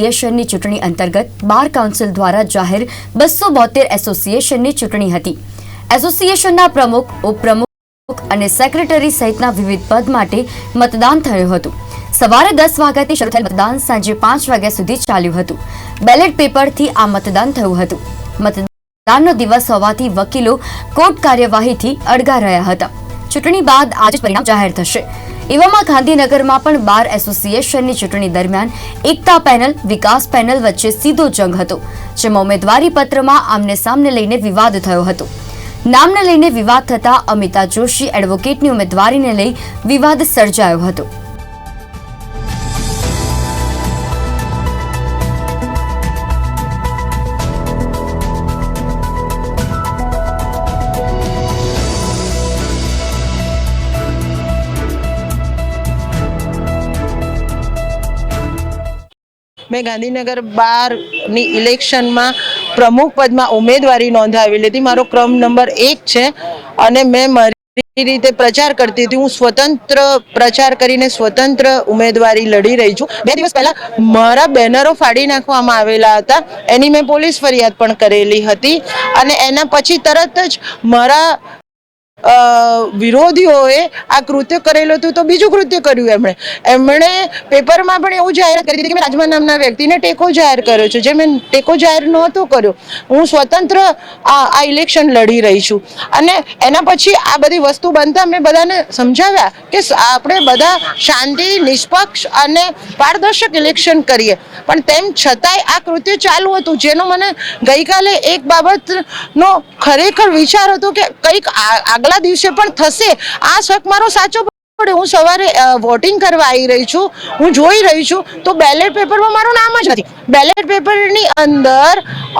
એસોસિએશનની ચૂંટણી અંતર્ગત bar council દ્વારા જાહેર બસો બોતેર એસોસિએશનની ચૂંટણી હતી. એસોસિએશનના પ્રમુખ, ઉપપ્રમુખ અને સેક્રેટરી સહિતના વિવિધ પદ માટે મતદાન થયું હતું. સવારે દસ વાગ્યાથી શરૂ થયેલ મતદાન સાંજે પાંચ વાગ્યા સુધી ચાલ્યું હતું. બેલેટ પેપરથી આ મતદાન થયું હતું. મતદાનનો દિવસ હોવાથી વકીલો કોર્ટ કાર્યવાહીથી અડગા રહ્યા હતા. ચૂંટણી બાદ આજે પરિણામ જાહેર થશે. એવામાં ગાંધીનગરમાં પણ બાર એસોસિએશનની ચૂંટણી દરમિયાન એકતા પેનલ, વિકાસ પેનલ વચ્ચે સીધો જંગ હતો, જેમાં ઉમેદવારી પત્રમાં આમને સામને લઈને વિવાદ થયો હતો. નામને લઈને વિવાદ થતા અમિતા જોશી એડવોકેટની ઉમેદવારીને લઈ વિવાદ સર્જાયો હતો. મેં ગાંધીનગર બારની ઇલેક્શનમાં પ્રમુખ પદમાં ઉમેદવારી નોંધાવેલી હતી. મારો ક્રમ નંબર એક છે અને મેં મારી રીતે પ્રચાર કરતી હતી. હું સ્વતંત્ર પ્રચાર કરીને સ્વતંત્ર ઉમેદવારી લડી રહી છું. બે દિવસ પહેલા મારા બેનરો ફાડી નાખવામાં આવેલા હતા. એની મેં પોલીસ ફરિયાદ પણ કરેલી હતી. અને એના પછી તરત જ મારા વિરોધીઓએ આ કૃત્ય કરેલું હતું તો બીજું કૃત્ય કર્યું એમણે. એમણે પેપરમાં પણ એવું જાહેરાત કરી હતી કે મેં રાજમા નામના વ્યક્તિને ટેકો જાહેર કર્યો છે. જે મેં ટેકો જાહેર નહોતો કર્યો. હું સ્વતંત્ર આ ઇલેક્શન લડી રહી છું. અને એના પછી આ બધી વસ્તુ બનતા મેં બધાને સમજાવ્યા કે આપણે બધા શાંતિ, નિષ્પક્ષ અને પારદર્શક ઇલેક્શન કરીએ. પણ તેમ છતાંય આ કૃત્ય ચાલુ હતું. જેનો મને ગઈકાલે એક બાબતનો ખરેખર વિચાર હતો કે કંઈક આ- આગલા દિવસે પણ થશે. આ શક મારો સાચો પડે. હું સવારે વોટિંગ કરવા આવી રહી છું. હું જોઈ રહી છું. તો બેલેટ પેપરમાં મારું નામ જ નથી. બેલેટ પેપરની અંદર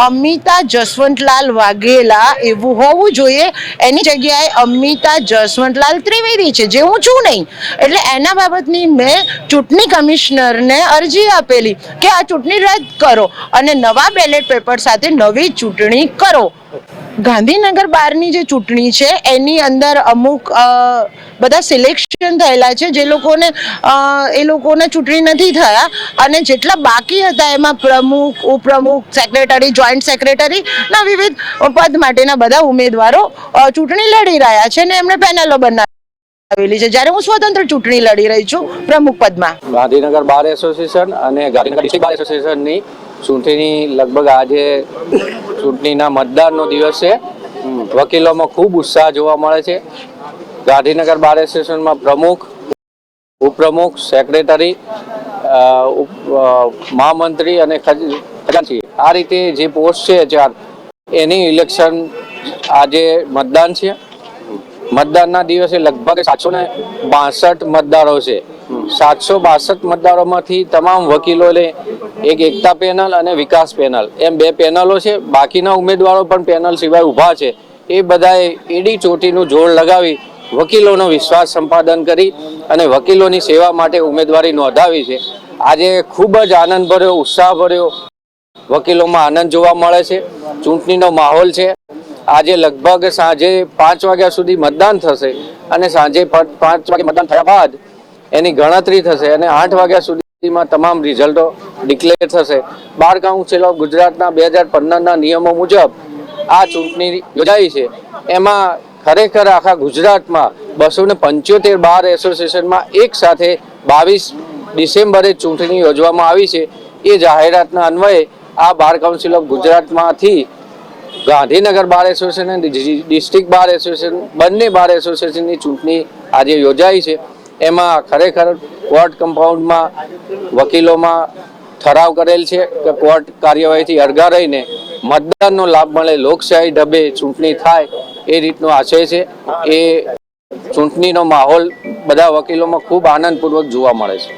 અમિતા જસવંતલાલ વાઘેલા એવું હોવું જોઈએ. એની જગ્યાએ અમિતા જસવંતલાલ ત્રિવેદી છે, જે હું છું નહીં. એટલે એના બાબતની મેં ચૂંટણી કમિશનરને અરજી આપેલી કે આ ચૂંટણી રદ કરો અને નવા બેલેટ પેપર સાથે નવી ચૂંટણી કરો. ગાંધીનગર બારની જે ચૂંટણી છે, એની અંદર અમુક બધા સિલેક્શન થયેલા છે, જે લોકોને એ લોકોને ચૂંટણી નથી થયા અને જેટલા બાકી હતા એમાં પ્રમુખ, ઉપપ્રમુખ સેક્રેટરી જોઈન્ટ સેક્રેટરી ના વિવિધ પદ માટેના બધા ઉમેદવારો ચૂંટણી લડી રહ્યા છે અને એમણે પેનલો બનાવેલી છે. જ્યારે હું સ્વતંત્ર ચૂંટણી લડી રહી છું પ્રમુખ પદમાં. ગાંધીનગર બાર એસોસિએશન અને ગાંધીનગર ડિસ્ટ્રિક્ટ બાર એસોસિએશનની ચૂંટણી લગભગ આજે ચૂંટણીના મતદાનનો દિવસ છે. વકીલોમાં ખૂબ ઉત્સાહ જોવા મળે છે. ગાંધીનગર બાર એસોસિએશનમાં પ્રમુખ, ઉપપ્રમુખ, સેક્રેટરી મહામંત્રી અને ખજ- ખજાનચી. આ રીતે જે પોસ્ટ છે ચાર એની ઇલેક્શન આજે મતદાન છે. મતદાનના દિવસે લગભગ સાતસો ને બાસઠ મતદારો છે. સાતસો બાસઠ મતદારોમાંથી તમામ વકીલોને એક એકતા પેનલ અને વિકાસ પેનલ. એમ બે પેનલો છે. બાકીના ઉમેદવારો પણ પેનલ સિવાય ઊભા છે. એ બધાએ એડી ચોટીનું જોડ લગાવી વકીલોનો વિશ્વાસ સંપાદન કરી અને વકીલોની સેવા માટે ઉમેદવારી નોંધાવી છે. આજે ખૂબ જ આનંદ ભર્યો, ઉત્સાહ ભર્યો. વકીલોમાં આનંદ જોવા મળે છે. ચૂંટણીનો માહોલ છે. આજે લગભગ સાંજે પાંચ વાગ્યા સુધી મતદાન થશે અને સાંજે પાંચ વાગે મતદાન થયા બાદ એની ગણતરી થશે અને આઠ વાગ્યા સુધીમાં તમામ રિઝલ્ટો ડિક્લેર થશે. બાર કાઉન્સિલ ઓફ ગુજરાતના બે હજાર પંદરના નિયમો મુજબ આ ચૂંટણી યોજાઈ છે. એમાં ખરેખર આખા ગુજરાતમાં બસો ને પંચોતેર બાર એસોસિએશનમાં એક સાથે બાવીસ ડિસેમ્બરે ચૂંટણી યોજવામાં આવી છે. એ જાહેરાતના અન્વયે આ બાર કાઉન્સિલ ઓફ ગુજરાતમાંથી ગાંધીનગર બાર એસોસિએશન અને ડિસ્ટ્રિક્ટ બાર એસોસિએશન, બંને બાર એસોસિએશનની ચૂંટણી આજે યોજાઈ છે. એમાં ખરેખર કોર્ટ કમ્પાઉન્ડમાં, વકીલોમાં ઠરાવ કરેલ છે કે કોર્ટ કાર્યવાહીથી અળગા રહીને મતદાનનો લાભ મળે, લોકશાહી ઢબે ચૂંટણી થાય એ રીતનો આશય છે. એ ચૂંટણીનો માહોલ બધા વકીલોમાં ખૂબ આનંદપૂર્વક જોવા મળે છે.